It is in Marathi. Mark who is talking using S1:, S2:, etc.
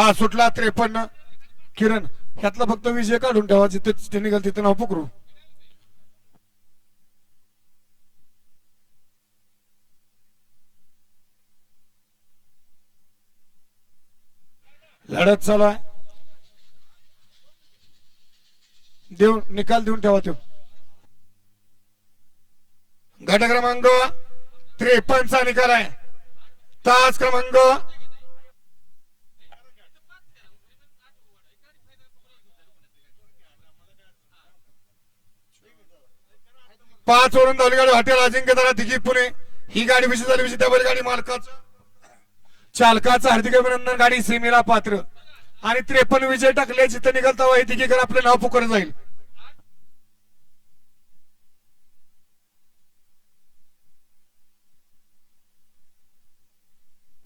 S1: हा सुटला त्रेपन्न. किरण ह्यातला फक्त विजय काढून ठेवा जिथे ते निघाल तिथे नाव पकडू. लढत चालू आहे. देऊन निकाल देऊन ठेवा तो. गट क्रमांक त्रेपन्नचा निकाल आहे. तास क्रमांक पाच वरून धावली गाडी हॉटेल अजिंक्य दादा पुणे. ही गाडी विषय झाली विषय त्या बैलगाडी मालकाचं. चालकाचं हार्दिक अभिनंदन गाडी सीमेला पात्र. आणि त्रेपन्न विजय टाकले जिथे निघालता हे तिघी आपलं नाव पुकार जाईल.